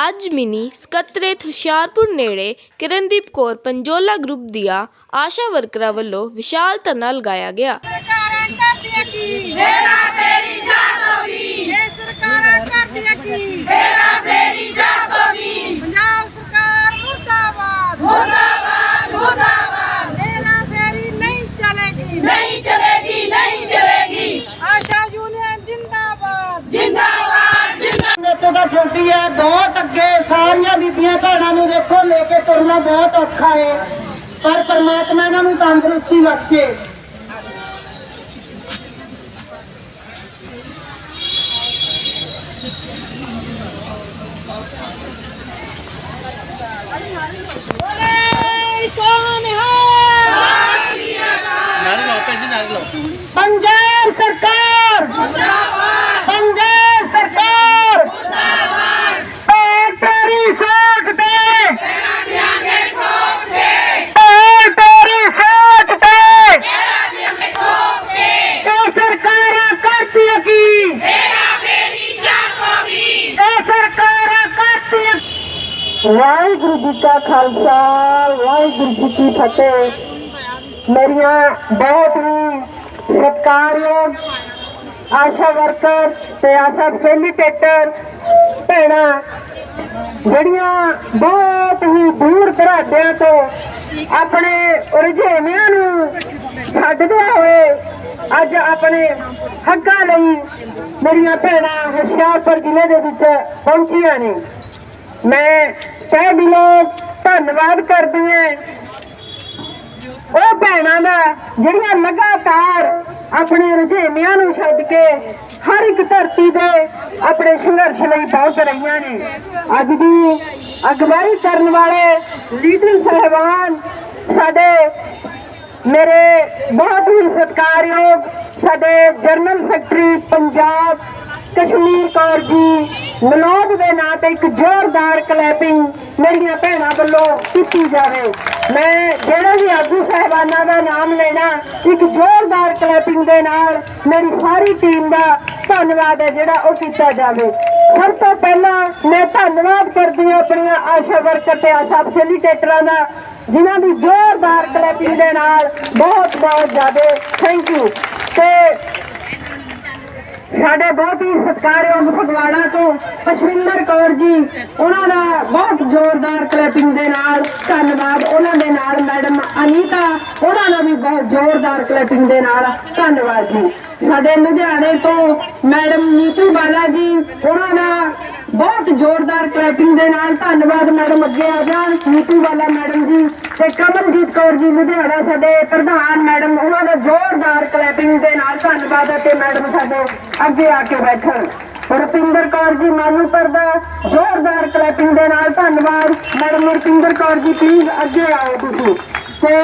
ਅੱਜ ਮਿਨੀ ਸਕੱਤਰੇਤ ਹੁਸ਼ਿਆਰਪੁਰ ਨੇੜੇ ਕਿਰਨਦੀਪ ਕੌਰ ਪੰਜੋਲਾ ਗਰੁੱਪ ਦੀਆਂ ਆਸ਼ਾ ਵਰਕਰਾਂ ਵੱਲੋਂ ਵਿਸ਼ਾਲ ਧਰਨਾ ਲਗਾਇਆ ਗਿਆ ਸਰਕਾਰਾਂ ਕਰਦੀਆਂ ਕੀ ਮੇਰਾ ਫੇਰੀ 420 ਇਹ ਸਰਕਾਰਾਂ ਕਰਦੀਆਂ ਕੀ ਮੇਰਾ ਫੇਰੀ 420 ਪੰਜਾਬ ਸਰਕਾਰ ਮੁਰਦਾਬਾਦ ਮੁਰਦਾਬਾਦ ਮੁਰਦਾਬਾਦ ਮੇਰਾ ਫੇਰੀ ਨਹੀਂ ਚਲੇਗੀ ਨਹੀਂ ਚਲੇਗੀ ਨਹੀਂ ਚਲੇਗੀ ਆਸ਼ਾ ਯੂਨੀਅਨ ਜਿੰਦਾਬਾਦ ਜਿੰਦਾਬਾਦ ਇੱਥੇ ਤਾਂ ਛੋਟੀ ਹੈ ਬਹੁਤ ਅੱਗੇ ਸਾਰੀਆਂ ਬੀਬੀਆਂ ਭੈਣਾਂ ਨੂੰ ਦੇਖੋ ਲੈ ਕੇ ਤੁਰਨਾ ਬਹੁਤ ਔਖਾ ਹੈ। ਪਰ ਪਰਮਾਤਮਾ ਇਹਨਾਂ ਨੂੰ ਤੰਦਰੁਸਤੀ ਬਖਸ਼ੇ। ਬੋਲੇ ਕੌਣ ਹੈ ਨਾਰੇ ਲਾਓ ਭੈਣ ਜੀ ਨਾਰੇ ਲਾਓ ਪੰਜਾਬ ਸਰਕਾਰ ਮੁਰਦਾਬਾਦ ਪੰਜਾਬ ਸਰਕਾਰ ਮੁਰਦਾਬਾਦ ਤੇਰੀ ਸੋਚ ਤੇ ਤੇਰਾ ਦਿਆਂਗੇ ਠੋਕ ਤੇ ਤੇਰੀ ਸੋਚ ਤੇ ਤੇਰਾ ਦਿਆਂਗੇ ਠੋਕ ਤੇ ਇਹ ਸਰਕਾਰਾਂ ਕਰਦੀਆਂ ਕੀ ਮੇਰਾ ਫੇਰੀ 420 ਇਹ ਸਰਕਾਰਾਂ ਕਰਦੀਆਂ ਵਾਹਿਗੁਰੂ ਜੀ ਕਾ ਖਾਲਸਾ, ਵਾਹਿਗੁਰੂ ਜੀ ਕੀ ਫਤਿਹ। ਮੇਰੀਆਂ ਬਹੁਤ ਹੀ ਸਤਿਕਾਰਯੋਗ ਆਸ਼ਾ ਵਰਕਰ ਤੇ ਆਸ਼ਾ ਫੈਸਿਲੀਟੇਟਰ ਭੈਣਾਂ, ਜਿਹੜੀਆਂ ਬਹੁਤ ਹੀ ਦੂਰ ਦਰਾਡਿਆਂ ਤੋਂ ਆਪਣੇ ਰੁਝੇਵਿਆਂ ਨੂੰ ਛੱਡਦੇ ਹੋਏ ਅੱਜ ਆਪਣੇ ਹੱਕਾਂ ਲਈ ਮੇਰੀਆਂ ਭੈਣਾਂ ਹੁਸ਼ਿਆਰਪੁਰ ਜ਼ਿਲ੍ਹੇ ਦੇ ਵਿੱਚ ਪਹੁੰਚੀਆਂ ਨੇ। ਮੈਂ ਤਹਿ ਦਿਲੋਂ ਧੰਨਵਾਦ ਕਰਦੀ ਹਾਂ। ਉਹ ਭੈਣਾਂ ਦਾ, ਜਿਹੜੀਆਂ ਲਗਾਤਾਰ ਆਪਣੇ ਰੁਝੇਵਿਆਂ ਨੂੰ ਛੱਡ ਕੇ ਹਰ ਇੱਕ ਧਰਤੀ ਤੇ ਆਪਣੇ ਸੰਘਰਸ਼ ਲਈ ਪਹੁੰਚ ਰਹੀਆਂ ਨੇ, ਅੱਜ ਦੀ ਅਗਵਾਈ ਕਰਨ ਵਾਲੇ ਲੀਡਰ ਸਹਿਬਾਨ ਸਾਡੇ ਮੇਰੇ ਬਹੁਤ ਹੀ ਸਤਿਕਾਰਯੋਗ ਸਾਡੇ ਜਨਰਲ ਸੈਕਟਰੀ ਪੰਜਾਬ ਕਸ਼ਮੀਰ ਕੌਰ ਜੀ, ਮਨੋਜ ਦੇ ਨਾਂ ਤੇ ਇੱਕ ਜ਼ੋਰਦਾਰ ਕਲੈਪਿੰਗ ਮੇਰੀਆਂ ਭੈਣਾਂ ਵੱਲੋਂ ਕੀਤੀ ਜਾਵੇ ਮੈਂ ਜਿਹੜੇ ਵੀ ਆਗੂ ਸਹਿਬਾਨਾਂ ਦਾ ਨਾਮ ਲੈਣਾ, ਇੱਕ ਜ਼ੋਰਦਾਰ ਕਲੈਪਿੰਗ ਦੇ ਨਾਲ ਮੇਰੀ ਸਾਰੀ ਟੀਮ ਦਾ ਧੰਨਵਾਦ ਹੈ ਜਿਹੜਾ ਉਹ ਕੀਤਾ ਜਾਵੇ। ਸਭ ਤੋਂ ਪਹਿਲਾਂ ਮੈਂ ਧੰਨਵਾਦ ਕਰਦੀ ਹਾਂ ਆਪਣੀਆਂ ਆਸ਼ਾ ਵਰਕਰ ਤੇ ਆਸ਼ਾ ਫੈਸਿਲੀਟੇਟਰਾਂ ਦਾ, ਜਿਨ੍ਹਾਂ ਦੀ ਜ਼ੋਰਦਾਰ ਕਲੈਪਿੰਗ ਦੇ ਨਾਲ ਬਹੁਤ ਬਹੁਤ ਜ਼ਿਆਦਾ ਥੈਂਕ ਯੂ ਤੇ ਸਾਡੇ ਬਹੁਤ ਹੀ ਸਤਿਕਾਰਯੋਗ ਫਗਵਾੜਾ ਤੋਂ ਪਸ਼ਵਿੰਦਰ ਕੌਰ ਜੀ, ਉਹਨਾਂ ਦਾ ਬਹੁਤ ਜ਼ੋਰਦਾਰ ਕਲੈਪਿੰਗ ਦੇ ਨਾਲ, ਧੰਨਵਾਦ ਉਹਨਾਂ ਦੇ ਨਾਲ, ਮੈਡਮ ਅਨੀਤਾ, ਉਹਨਾਂ ਦਾ ਵੀ ਬਹੁਤ ਜ਼ੋਰਦਾਰ ਕਲੈਪਿੰਗ ਦੇ ਨਾਲ, ਧੰਨਵਾਦ ਜੀ। ਸਾਡੇ ਲੁਧਿਆਣੇ ਤੋਂ ਮੈਡਮ ਨੀਤੂ ਬਾਲਾ ਜੀ, ਉਹਨਾਂ ਦਾ ਬਹੁਤ ਜ਼ੋਰਦਾਰ ਕਲੈਪਿੰਗ ਦੇ ਨਾਲ ਧੰਨਵਾਦ ਮੈਡਮ ਅੱਗੇ ਆ ਜਾਣ ਨੀਤੂ ਬਾਲਾ ਮੈਡਮ ਜੀ ਤੇ ਕਮਲਜੀਤ ਕੌਰ ਜੀ ਲੁਧਿਆਣਾ ਸਾਡੇ ਪ੍ਰਧਾਨ ਮੈਡਮ, ਉਹਨਾਂ ਦਾ ਜ਼ੋਰਦਾਰ ਕਲੈਪਿੰਗ ਦੇ ਨਾਲ ਧੰਨਵਾਦ ਅਤੇ ਮੈਡਮ ਸਾਡੇ ਅੱਗੇ ਆ ਕੇ ਬੈਠਣ। ਰੁਪਿੰਦਰ ਕੌਰ ਜੀ ਮਾਨੂਪੁਰ ਦਾ ਜ਼ੋਰਦਾਰ ਕਲੈਪਿੰਗ ਦੇ ਨਾਲ ਧੰਨਵਾਦ। ਮੈਡਮ ਰੁਪਿੰਦਰ ਕੌਰ ਜੀ ਪਲੀਜ਼ ਅੱਗੇ ਆਓ ਤੁਸੀਂ। ਤੇ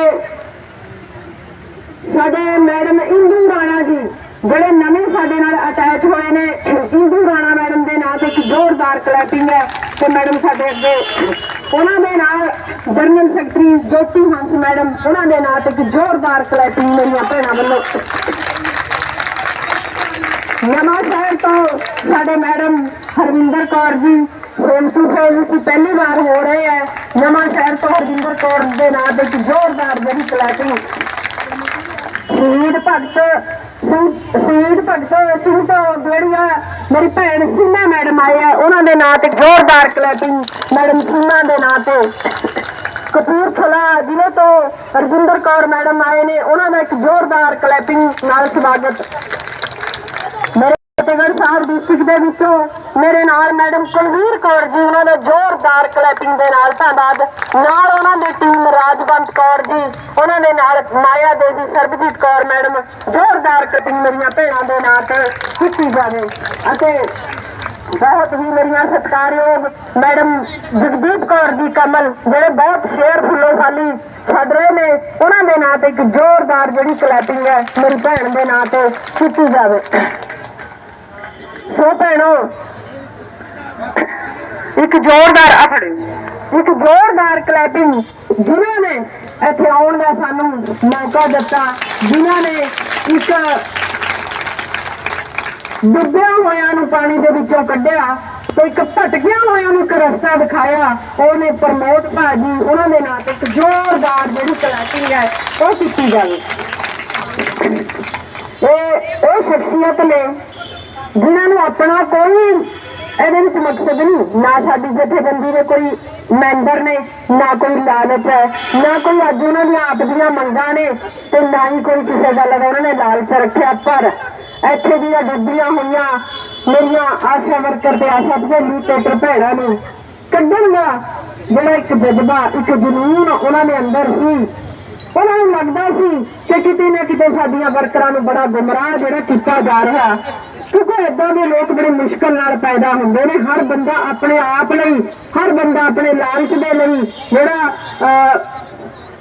ਸਾਡੇ ਮੈਡਮ ਇੰਦੂ ਰਾਣਾ ਜੀ, ਜਿਹੜੇ ਨਵੇਂ ਸਾਡੇ ਨਾਲ ਅਟੈਚ ਹੋਏ ਨੇ, ਇੰਦੂ ਰਾਣਾ ਮੈਡਮ ਜ਼ੋਰਦਾਰ ਕਲੈਪਿੰਗ ਹੈ ਤੇ ਮੈਡਮ ਸਾਡੇ ਅੱਗੇ, ਉਹਨਾਂ ਦੇ ਨਾਲ general secretary Jyoti Hans madam, ਉਹਨਾਂ ਦੇ ਨਾਂ ਇੱਕ ਜ਼ੋਰਦਾਰ ਕਲੈਪਿੰਗ ਮੇਰੀਆਂ ਭੈਣਾਂ ਵੱਲੋਂ। ਨਵਾਂ ਸ਼ਹਿਰ ਤੋਂ ਸਾਡੇ madam Harvinder Kaur ji fame to fame ਪਹਿਲੀ ਵਾਰ ਹੋ ਰਹੇ ਹੈ। ਨਵਾਂ ਸ਼ਹਿਰ ਤੋਂ ਹਰਵਿੰਦਰ ਕੌਰ ਦੇ ਨਾਂ ਤੇ ਜ਼ੋਰਦਾਰ ਜਿਹੜੀ ਕਲੈਪਿੰਗ ਸ਼ਹੀਦ ਭਗਤ ਸਿੰਘ ਸ਼ਹੀਦ ਭਗਤ ਸਿੰਘ ਤੋਂ ਜਿਹੜੀਆਂ ਮੇਰੀ ਭੈਣ ਸੀਮਾ ਮੈਡਮ ਆਏ ਆ ਉਹਨਾਂ ਦੇ ਨਾਂ ਤੇ ਜ਼ੋਰਦਾਰ ਕਲੈਪਿੰਗ ਮੈਡਮ ਸੀਮਾ ਦੇ ਨਾਂ ਤੇ। ਕਪੂਰਥਲਾ ਜ਼ਿਲ੍ਹੇ ਤੋਂ ਰਜਿੰਦਰ ਕੌਰ ਮੈਡਮ ਆਏ ਨੇ, ਉਹਨਾਂ ਦਾ ਇੱਕ ਜ਼ੋਰਦਾਰ ਕਲੈਪਿੰਗ ਨਾਲ ਸਵਾਗਤ। ਫਤਿਹਗੜ੍ਹ ਸਾਹਿਬ ਡਿਸਟ੍ਰਿਕਟ ਦੇ ਵਿੱਚੋਂ ਮੇਰੇ ਨਾਲ ਮੈਡਮ ਕੁਲਵੀਰ ਕੌਰ ਜੀ, ਉਹਨਾਂ ਦਾ ਜ਼ੋਰਦਾਰ ਕਲੈਪਿੰਗ ਦੇ ਨਾਲ ਧੰਨਵਾਦ ਨਾਲ ਉਹਨਾਂ ਦੀ ਟੀਮ ਰਾਜਵੰਤ ਕੌਰ ਜੀ, ਉਹਨਾਂ ਦੇ ਨਾਲ ਮਾਇਆ ਦੇਵੀ ਸਰਬਜੀਤ ਕੌਰ ਮੈਡਮ ਜ਼ੋਰਦਾਰ ਕਟਿੰਗ ਮੇਰੀਆਂ ਭੈਣਾਂ ਦੇ ਨਾਂ ਤੇ ਕੀਤੀ ਜਾਵੇ। ਅਤੇ ਬਹੁਤ ਹੀ ਮੇਰੀਆਂ ਸਤਿਕਾਰਯੋਗ ਮੈਡਮ ਜਗਦੀਪ ਕੌਰ ਜੀ, ਕਮਲ, ਜਿਹੜੇ ਬਹੁਤ ਸ਼ੇਰ ਫੁੱਲੋ ਖਾਲੀ ਛੱਡ ਰਹੇ ਨੇ, ਉਹਨਾਂ ਦੇ ਨਾਂ ਤੇ ਇੱਕ ਜ਼ੋਰਦਾਰ ਜਿਹੜੀ ਕਲੈਪਿੰਗ ਹੈ, ਮੇਰੀ ਭੈਣ ਦੇ ਨਾਂ ਤੇ ਕੀਤੀ ਜਾਵੇ। ਸੋ ਭੈਣੋ। ਇੱਕ ਜ਼ੋਰਦਾਰ ਆਫੜੇ ਇੱਕ ਜ਼ੋਰਦਾਰ ਕਲੈਪਿੰਗ ਜਿਨ੍ਹਾਂ ਨੇ ਇੱਥੇ ਆਉਣ ਦਾ ਸਾਨੂੰ ਮੌਕਾ ਦਿੱਤਾ, ਜਿਨ੍ਹਾਂ ਨੇ ਇੱਕ ਡੁੱਬਿਆ ਹੋਇਆਂ ਨੂੰ ਪਾਣੀ ਦੇ ਵਿੱਚੋਂ ਕੱਢਿਆ ਤੇ ਇੱਕ ਭਟਕਿਆ ਹੋਇਆ ਨੂੰ ਇੱਕ ਰਸਤਾ ਦਿਖਾਇਆ। ਉਹਨੇ ਪ੍ਰਮੋਦ ਭਾਜੀ, ਉਹਨਾਂ ਦੇ ਨਾਂ ਤੇ ਇੱਕ ਜ਼ੋਰਦਾਰ ਜਿਹੜੀ ਕਲਾਟਿੰਗ ਹੈ, ਉਹ ਕੀਤੀ ਜਾਵੇ। ਇਹ ਉਹ ਸ਼ਖਸੀਅਤ ਨੇ ਜਿਨ੍ਹਾਂ ਨੂੰ ਆਪਣਾ ਕੋਈ ਇਹਦੇ ਵਿੱਚ ਮਕਸਦ ਨਹੀਂ, ਨਾ ਸਾਡੀ ਜਥੇਬੰਦੀ ਦੇ ਕੋਈ ਮੈਂਬਰ ਨੇ, ਨਾ ਕੋਈ ਲਾਲਚ ਹੈ, ਨਾ ਕੋਈ ਅੱਜ ਉਹਨਾਂ ਦੀਆਂ ਆਪ ਦੀਆਂ ਮੰਗਾਂ ਨੇ ਤੇ ਨਾ ਹੀ ਕੋਈ ਕਿਸੇ ਗੱਲ ਦਾ ਉਹਨਾਂ ਨੇ ਲਾਲਚ ਰੱਖਿਆ। ਪਰ ਇੱਥੇ ਦੀਆਂ ਡੱਬੀਆਂ ਹੋਈਆਂ, ਮੇਰੀਆਂ ਆਸ਼ਾ ਵਰਕਰ ਤੇ ਆਸ਼ਾ ਭੇਲੀ ਤੇ ਭੈਣਾਂ ਨੂੰ ਕੱਢਣ ਦਾ ਜਿਹੜਾ ਇੱਕ ਜਜ਼ਬਾ, ਇੱਕ ਜਨੂਨ ਉਹਨਾਂ ਦੇ ਅੰਦਰ ਸੀ ਉਹਨਾਂ ਨੂੰ ਲੱਗਦਾ ਸੀ ਕਿ ਕਿਤੇ ਨਾ ਕਿਤੇ ਸਾਡੀਆਂ ਵਰਕਰਾਂ ਨੂੰ ਬੜਾ ਗੁੰਮਰਾਹ ਜਿਹੜਾ ਕੀਤਾ ਜਾ ਰਿਹਾ। ਕਿਉਂਕਿ ਇਦਾਂ ਦੇ ਲੋਕ ਬੜੀ ਮੁਸ਼ਕਲ ਨਾਲ ਪੈਦਾ ਹੁੰਦੇ ਨੇ। ਹਰ ਬੰਦਾ ਆਪਣੇ ਆਪ ਲਈ, ਹਰ ਬੰਦਾ ਆਪਣੇ ਲਾਲਚ ਦੇ ਲਈ ਜਿਹੜਾ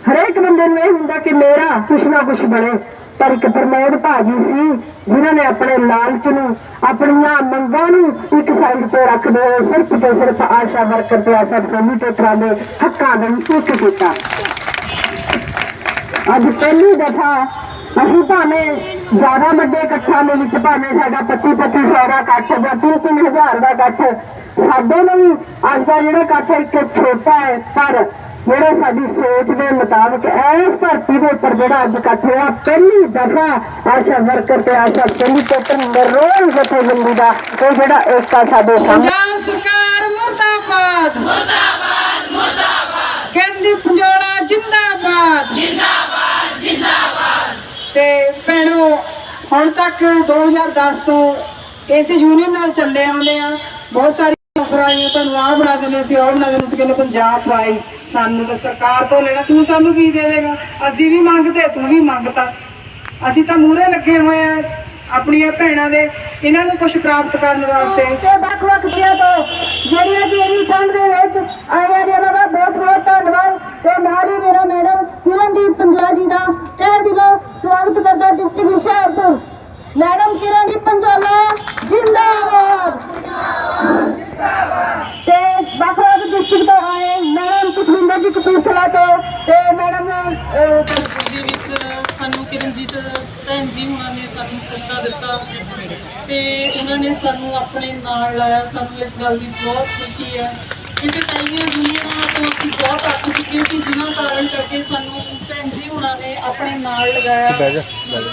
ਹਰੇਕ ਬੰਦੇ ਨੂੰ ਇਹ ਹੁੰਦਾ ਕਿ ਮੇਰਾ ਕੁਛ ਨਾ ਕੁਛ ਬਣੇ। ਪਰ ਇੱਕ ਪ੍ਰਮੋਦ ਭਾਜੀ ਸੀ, ਜਿਨ੍ਹਾਂ ਨੇ ਆਪਣੇ ਲਾਲਚ ਨੂੰ, ਆਪਣੀਆਂ ਮੰਗਾਂ ਨੂੰ ਇੱਕ ਸਾਈਡ ਤੇ ਰੱਖਦੇ ਹੋਏ ਸਿਰਫ ਤੇ ਸਿਰਫ ਆਸ਼ਾ ਵਰਕਰ ਤੇ ਆਸ਼ਾ ਫੈਮਿਲੀ ਟੇਟਰਾਂ ਦੇ ਹੱਕਾਂ ਦਾ ਇੱਕ ਕੀਤਾ। ਅੱਜ ਪਹਿਲੀ ਦਫਾ ਅਸੀਂ ਭਾਵੇਂ ਜ਼ਿਆਦਾ ਵੱਡੇ ਇਕੱਠਾਂ ਦੇ ਵਿੱਚ ਭਾਵੇਂ ਸਾਡਾ 25 2500 ਦਾ ਇਕੱਠ ਜਾਂ 3 3000 ਦਾ ਇਕੱਠ ਸਾਡੇ ਲਈ ਅੱਜ ਦਾ ਜਿਹੜਾ ਇਕੱਠ ਇੱਕ ਛੋਟਾ ਹੈ ਪਰ ਜਿਹੜਾ ਸਾਡੀ ਸੋਚ ਦੇ ਮੁਤਾਬਕ ਇਸ ਧਰਤੀ ਦੇ ਉੱਪਰ ਜਿਹੜਾ ਅੱਜ ਇਕੱਠ ਹੋਇਆ ਪਹਿਲੀ ਦਫਾ ਆਸ਼ਾ ਵਰਕਰ ਤੇ ਆਸ਼ਾ ਪਹਿਲੀ ਤੇ ਨਰੋਲ ਜਥੇਬੰਦੀ ਦਾ ਇਹ ਜਿਹੜਾ ਏਕਤਾ ਸਾਡੇ ਸਾਹਮਣੇ ਪੰਜਾਬ ਸਰਕਾਰ ਮੁਰਦਾਬਾਦ। ਮੁਰਦਾਬਾਦ ਮੁਰਦਾਬਾਦ। ਹੁਣ ਤੱਕ 2010 ਤੋਂ ਇਸ ਯੂਨੀਅਨ ਨਾਲ ਚੱਲੇ ਆਉਂਦੇ ਆ ਬਹੁਤ ਸਾਰੀ ਆਫਰ ਤੁਹਾਨੂੰ ਆਹ ਬਣਾ ਦਿੰਦੇ ਸੀ ਉਹ ਬਣਾ ਦਿੰਦੇ ਸੀ ਕਹਿੰਦੇ ਪੰਜਾਬ ਪਾਈ, ਸਾਨੂੰ ਤਾਂ ਸਰਕਾਰ ਤੋਂ ਲੈਣਾ, ਤੂੰ ਸਾਨੂੰ ਕੀ ਦੇ ਦੇਗਾ? ਅਸੀਂ ਵੀ ਮੰਗਦੇ ਤੂੰ ਵੀ ਮੰਗਤਾ। ਅਸੀਂ ਤਾਂ ਮੂਹਰੇ ਲੱਗੇ ਹੋਏ ਆ ਆਪਣੀਆਂ ਭੈਣਾਂ ਦੇ, ਇਹਨਾਂ ਨੂੰ ਕੁਝ ਪ੍ਰਾਪਤ ਕਰਨ ਵਾਸਤੇ। ਤੇ ਵੱਖ ਵੱਖ ਜਗ੍ਹਾ ਤੋਂ ਜਿਹੜੀਆਂ ਕਿ ਠੰਡ ਦੇ ਵਿੱਚ ਆਇਆ ਜੀ ਦਾ ਬਹੁਤ ਬਹੁਤ ਧੰਨਵਾਦ। ਤੇ ਨਾਲ ਹੀ ਮੇਰਾ ਮੈਡਮ ਕਿਰਨਦੀਪ ਪੰਜਾ ਜੀ ਦਾ ਤਹਿ ਦਿਲੋਂ ਸਵਾਗਤ ਕਰਦਾ ਡਿਸਟ੍ਰਿਕਟ ਹੁਸ਼ਿਆਰਪੁਰ। ਮੈਡਮ ਕਿਰਨਦੀਪ ਪੰਜਾਲਾ ਜਿੰਦਾਬਾਦ। ਤੇ ਵੱਖ ਡਿਸਟ੍ਰਿਕਟ ਤੋਂ ਆਏ ਮੈਡਮ ਕੁਸ਼ਮਿੰਦਰ ਜੀ ਕਪੂਰਥਲਾ ਤੋਂ। ਤੇ ਮੈਡਮ ਦੇ ਵਿੱਚ ਸਾਨੂੰ ਕਿਰਨਜੀਤ ਭੈਣ ਜੀ ਹੁਣਾਂ ਨੇ ਸਾਨੂੰ ਸੱਦਾ ਦਿੱਤਾ ਤੇ ਉਹਨਾਂ ਨੇ ਸਾਨੂੰ ਆਪਣੇ ਨਾਲ ਲਾਇਆ। ਸਾਨੂੰ ਇਸ ਗੱਲ ਦੀ ਬਹੁਤ ਖੁਸ਼ੀ ਹੈ ਕਿਉਂਕਿ ਪਹਿਲੀਆਂ ਦੁਨੀਆਂ ਤੋਂ ਅਸੀਂ ਬਹੁਤ ਅੱਕ ਚੁੱਕੇ ਸੀ ਜਿਨ੍ਹਾਂ ਕਾਰਨ ਕਰਕੇ ਸਾਨੂੰ ਭੈਣ ਜੀ ਹੁਣਾਂ ਨੇ ਆਪਣੇ ਨਾਲ ਲਗਾਇਆ।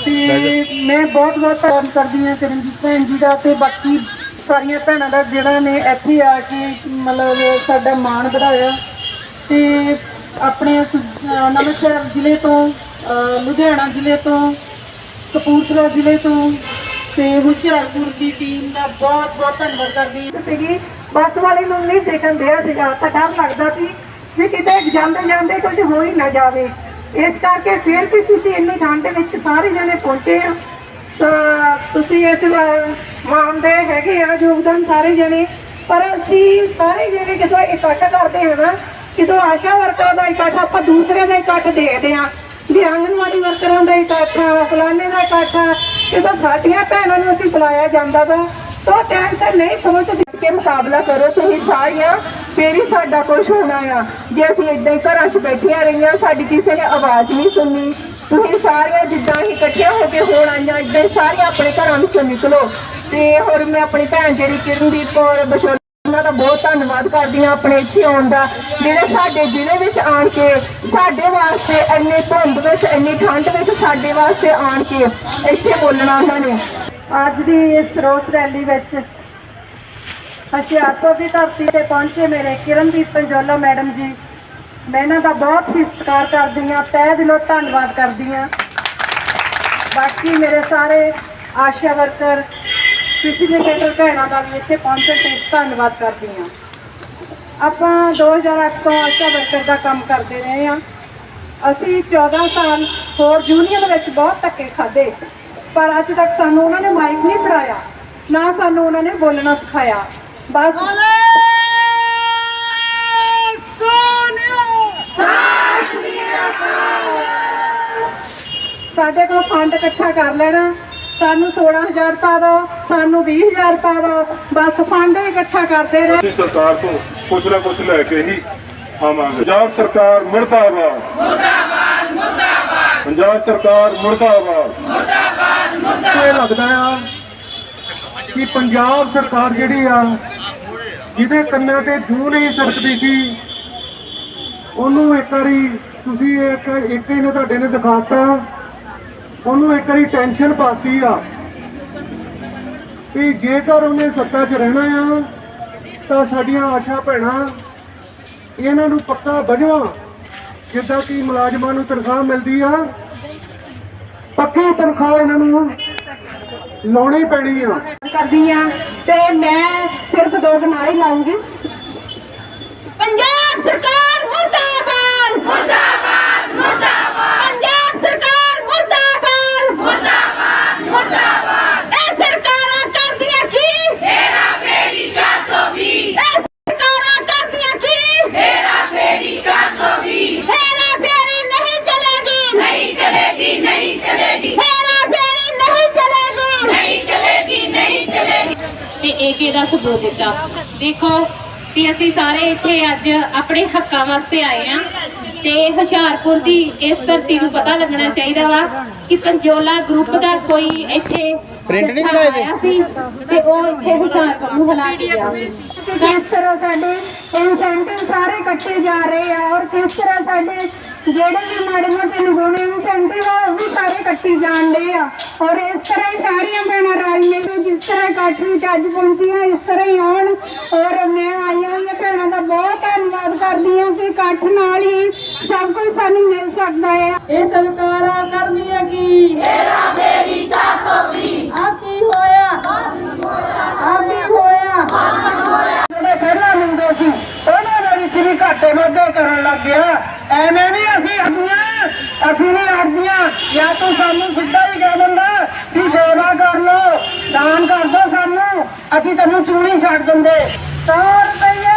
ਤੇ ਮੈਂ ਬਹੁਤ ਬਹੁਤ ਧੰਨਵਾਦ ਕਰਦੀ ਹਾਂ ਕਰਨਜੀਤ ਭੈਣ ਜੀ ਦਾ ਤੇ ਬਾਕੀ ਸਾਰੀਆਂ ਭੈਣਾਂ ਦਾ ਜਿਹੜਾ ਨੇ ਇੱਥੇ ਆ ਕੇ ਮਤਲਬ ਸਾਡਾ ਮਾਣ ਵਧਾਇਆ। ਤੇ ਆਪਣੇ ਸ- ਅਹ ਨਵਾਂਸ਼ਹਿਰ ਜ਼ਿਲ੍ਹੇ ਤੋਂ ਅਹ ਲੁਧਿਆਣਾ ਜ਼ਿਲ੍ਹੇ ਤੋਂ ਕਪੂਰਥਲਾ ਜ਼ਿਲ੍ਹੇ ਤੋਂ ਤੇ ਹੁਸ਼ਿਆਰਪੁਰ ਦੀ ਟੀਮ ਦਾ ਬਹੁਤ ਬਹੁਤ ਧੰਨਵਾਦ ਕਰਦੀ ਹਾਂ। ਸੀਗੀ। ਬੱਸ ਵਾਲੇ ਨੂੰ ਨਹੀਂ ਦੇਖਣ ਦਿਆ ਸੀਗਾ ਤਾਂ ਡਰ ਲੱਗਦਾ ਸੀ ਵੀ ਕਿਤੇ ਜਾਂਦੇ ਜਾਂਦੇ ਕੁਝ ਹੋ ਹੀ ਨਾ ਜਾਵੇ। ਇਸ ਕਰਕੇ ਫਿਰ ਵੀ ਤੁਸੀਂ ਇੰਨੀ ਠੰਡ ਦੇ ਵਿੱਚ ਸਾਰੇ ਜਣੇ ਪਹੁੰਚੇ ਆ। ਤਾਂ ਤੁਸੀਂ ਇਸ ਮਾਨ ਦੇ ਹੈਗੇ ਆ ਯੋਗਦਾਨ ਸਾਰੇ ਜਣੇ। ਪਰ ਅਸੀਂ ਸਾਰੇ ਜਣੇ ਜਦੋਂ ਇਕੱਠ ਕਰਦੇ ਹਾਂ ਨਾ ਜਦੋਂ ਆਸ਼ਾ ਵਰਕਰਾਂ ਦਾ ਇਕੱਠ ਆਪਾਂ ਦੂਸਰੇ ਦਾ ਇਕੱਠ ਦੇਖਦੇ ਹਾਂ ਵੀ ਆਂਗਨਵਾੜੀ ਵਰਕਰਾਂ ਦਾ ਇਕੱਠ ਆ, ਫਲਾਣੇ ਦਾ ਇਕੱਠ ਜਦੋਂ ਸਾਡੀਆਂ ਭੈਣਾਂ ਨੂੰ ਅਸੀਂ ਬੁਲਾਇਆ ਜਾਂਦਾ ਵਾ। ਤਾਂ ਟਾਈਮ ਤੇ ਨਹੀਂ ਪਹੁੰਚਦੇ ਕੇ ਮੁਕਾਬਲਾ ਕਰੋ। ਤੁਸੀਂ ਸਾਰੀਆਂ ਫੇਰ ਹੀ ਸਾਡਾ ਕੁਝ ਹੋਣਾ ਆ। ਜੇ ਅਸੀਂ ਇਦਾਂ ਹੀ ਘਰਾਂ 'ਚ ਬੈਠੀਆਂ ਰਹੀਆਂ, ਸਾਡੀ ਕਿਸੇ ਨੇ ਆਵਾਜ਼ ਨਹੀਂ ਸੁਣੀ ਤੁਸੀਂ ਸਾਰੀਆਂ ਜਿੱਦਾਂ ਹੀ ਇਕੱਠੀਆਂ ਹੋ ਕੇ ਹੋਣ ਆਈਆਂ ਇਦਾਂ ਹੀ ਸਾਰੀਆਂ ਆਪਣੇ ਘਰਾਂ ਵਿੱਚੋਂ ਨਿਕਲੋ। ਤੇ ਹੋਰ ਮੈਂ ਆਪਣੀ ਭੈਣ ਜਿਹੜੀ ਕਿਰਨਦੀਪ ਕੌਰ ਬਚੋਲ ਬਹੁਤ ਧੰਨਵਾਦ ਕਰਦੀ ਹਾਂ ਆਪਣੇ ਇੱਥੇ ਆਉਣ ਦਾ। ਜਿਹੜੇ ਸਾਡੇ ਜ਼ਿਲ੍ਹੇ ਵਿੱਚ ਆਣ ਕੇ, ਸਾਡੇ ਵਾਸਤੇ ਇੰਨੇ ਧੁੰਦ ਵਿੱਚ, ਇੰਨੀ ਠੰਡ ਵਿੱਚ ਸਾਡੇ ਵਾਸਤੇ ਆਣ ਕੇ ਇੱਥੇ ਬੋਲਣਾ ਉਹਨਾਂ ਨੇ। ਅੱਜ ਦੀ ਇਸ ਰੋਸ ਰੈਲੀ ਵਿੱਚ ਹੁਸ਼ਿਆਰਪੁਰ ਦੀ ਧਰਤੀ ਤੇ ਪਹੁੰਚੇ ਮੇਰੇ ਕਿਰਨਦੀਪ ਪੰਜੋਲਾ ਮੈਡਮ ਜੀ। ਮੈਂ ਇਹਨਾਂ ਦਾ ਬਹੁਤ ਹੀ ਸਤਿਕਾਰ ਕਰਦੀ ਹਾਂ, ਤਹਿ ਦਿਲੋਂ ਧੰਨਵਾਦ ਕਰਦੀ ਹਾਂ। ਬਾਕੀ ਮੇਰੇ ਸਾਰੇ ਆਸ਼ਾ ਵਰਕਰ ਫੈਸਿਲੀਟੇਟਰ ਭੈਣਾਂ ਦਾ ਵੀ ਇੱਥੇ ਪਹੁੰਚਣ ਤੇ ਧੰਨਵਾਦ ਕਰਦੀ ਹਾਂ। ਆਪਾਂ 2008 ਤੋਂ ਆਸ਼ਾ ਵਰਕਰ ਦਾ ਕੰਮ ਕਰਦੇ ਰਹੇ ਹਾਂ। ਅਸੀਂ 14 ਸਾਲ ਹੋਰ ਯੂਨੀਅਨ ਵਿੱਚ ਬਹੁਤ ਧੱਕੇ ਖਾਦੇ ਪਰ ਅੱਜ ਤੱਕ ਸਾਨੂੰ ਉਹਨਾਂ ਨੇ ਮਾਈਕ ਨਹੀਂ ਫੜਾਇਆ ਨਾ ਸਾਨੂੰ ਉਹਨਾਂ ਨੇ ਬੋਲਣਾ ਸਿਖਾਇਆ। ਬਸ। ਸਾਡੇ ਕੋਲ ਫੰਡ ਇਕੱਠਾ ਕਰ ਲੈਣਾ। ਸਾਨੂੰ 16000 ਪਾ ਦਿਓ ਸਾਨੂੰ 20000 ਪਾ ਦਿਓ ਬਸ ਫੰਡ ਇਕੱਠਾ ਕਰਦੇ ਰਹੇ। ਅਸੀਂ ਸਰਕਾਰ ਤੋਂ ਕੁਛ ਨਾ ਕੁਛ ਲੈ ਕੇ ਹੀ ਆਵਾਂਗੇ। ਪੰਜਾਬ ਸਰਕਾਰ ਮੁਰਦਾਬਾਦ। ਮੁਰਦਾਬਾਦ ਮੁਰਦਾਬਾਦ। ਪੰਜਾਬ ਸਰਕਾਰ ਮੁਰਦਾਬਾਦ। ਇਹ ਲੱਗਦਾ ਆ ਕਿ ਪੰਜਾਬ ਸਰਕਾਰ ਜਿਹੜੀ ਆ ਜਿਹਦੇ ਕੰਨਾਂ ਤੇ ਜੂ ਨਹੀਂ ਸਰਕਦੀ ਸੀ ਉਹਨੂੰ ਇੱਕ ਵਾਰੀ ਤੁਸੀਂ ਇੱਕ ਇੱਕ ਹੀ ਨੇ ਤੁਹਾਡੇ ਨੇ ਦਿਖਾਤਾ। ਉਹਨੂੰ ਇੱਕ ਵਾਰੀ ਟੈਨਸ਼ਨ ਪਾਤੀ ਆ ਵੀ ਜੇਕਰ ਉਹਨੇ ਸੱਤਾ 'ਚ ਰਹਿਣਾ ਆ, ਤਾਂ ਸਾਡੀਆਂ ਆਸ਼ਾ ਭੈਣਾਂ ਇਹਨਾਂ ਨੂੰ ਪੱਕਾ ਵਜਵਾ ਜਿੱਦਾਂ ਕਿ ਮੁਲਾਜ਼ਮਾਂ ਨੂੰ ਤਨਖਾਹ ਮਿਲਦੀ ਆ, ਪੱਕੀ ਤਨਖਾਹ ਇਹਨਾਂ ਨੂੰ ਲਾਉਣੀ ਪੈਣੀ ਆ। ਕਰਦੀ ਆ ਤੇ ਮੈਂ ਸਿਰਫ ਦੋ ਨਾਰੇ ਲਾਉਂਗੀ। ਪੰਜਾਬ ਸਰਕਾਰ ਦਾ ਸਬੂਤ ਦਿੱਤਾ। ਦੇਖੋ ਵੀ ਅਸੀਂ ਸਾਰੇ ਇੱਥੇ ਅੱਜ ਆਪਣੇ ਹੱਕਾਂ ਵਾਸਤੇ ਆਏ ਆ ਤੇ ਹੁਸ਼ਿਆਰਪੁਰ ਦੀ ਇਸ ਧਰਤੀ ਨੂੰ ਪਤਾ ਲੱਗਣਾ ਚਾਹੀਦਾ ਵਾ ਕਿ ਪੰਜੋਲਾ ਗਰੁੱਪ ਦਾ ਕੋਈ ਇੱਥੇ ਪ੍ਰਿੰਟ ਨਹੀਂ ਬਣਾਏ ਸੀ ਤੇ ਉਹ ਇੱਥੇ ਹੁਸ਼ਿਆਰਪੁਰ ਨੂੰ ਹਲਾ ਕੇ ਗਿਆ। ਕਿਸ ਤਰ੍ਹਾਂ ਸਾਡੇ ਇਨਸੈਂਟਿਵ ਸਾਰੇ ਕੱਟੇ ਜਾ ਰਹੇ ਆ ਔਰ ਕਿਸ ਤਰ੍ਹਾਂ ਸਾਡੇ ਜਿਹੜੇ ਵੀ ਮਾੜੇ ਮੋਟੇ ਨਿਗੋਣੇ ਇਨਸੈਂਟਿਵ ਆ ਉਹ ਵੀ ਸਾਰੇ ਕੱਟੀ ਜਾਂਦੇ ਆ। ਔਰ ਇਸ ਤਰ੍ਹਾਂ ਹੀ ਸਾਰੀਆਂ ਭੈਣਾਂ ਰਲ ਮਿਲ ਕੇ ਜਿਸ ਤਰ੍ਹਾਂ ਇਕੱਠ ਵਿੱਚ ਅੱਜ ਪਹੁੰਚੀਆਂ ਇਸ ਤਰ੍ਹਾਂ ਹੀ ਆਉਣ। ਔਰ ਮੈਂ ਆਈਆਂ ਹੋਈਆਂ ਭੈਣਾਂ ਦਾ ਬਹੁਤ ਧੰਨਵਾਦ ਕਰਦੀ ਹਾਂ ਕਿ ਇਕੱਠ ਨਾਲ ਹੀ ਸਭ ਕੁਝ ਸਾਨੂੰ ਮਿਲ ਸਕਦਾ ਹੈ ਇਹ ਸਰਕਾਰਾਂ ਕਰਦੀਆਂ ਕੀ? ਫੇਰਾ ਫੇਰੀ 420 ਆ ਕੀ ਹੋਇਆ? ਆ ਕੀ ਹੋਇਆ? ਜਿਹੜੇ ਪਹਿਲਾਂ ਮਿਲਦੇ ਸੀ ਵਿੱਚ ਵੀ ਘਾਟੇ ਵਾਧੇ ਕਰਨ ਲੱਗ ਗਿਆ। ਐਵੇਂ ਨਹੀਂ ਅਸੀਂ ਅੜਦੀਆਂ ਅਸੀਂ ਨਹੀਂ ਅੜਦੀਆਂ ਜਾਂ ਤੂੰ ਸਾਨੂੰ ਸਿੱਧਾ ਹੀ ਕਹਿ ਦਿੰਦਾ ਕਿ ਸੇਵਾ ਕਰ ਲੋ ਦਾਨ ਕਰ ਦੋ ਸਾਨੂੰ, ਅਸੀਂ ਤੈਨੂੰ ਚੂਣੀ ਛੱਡ ਦਿੰਦੇ। 100 ਰੁਪਏ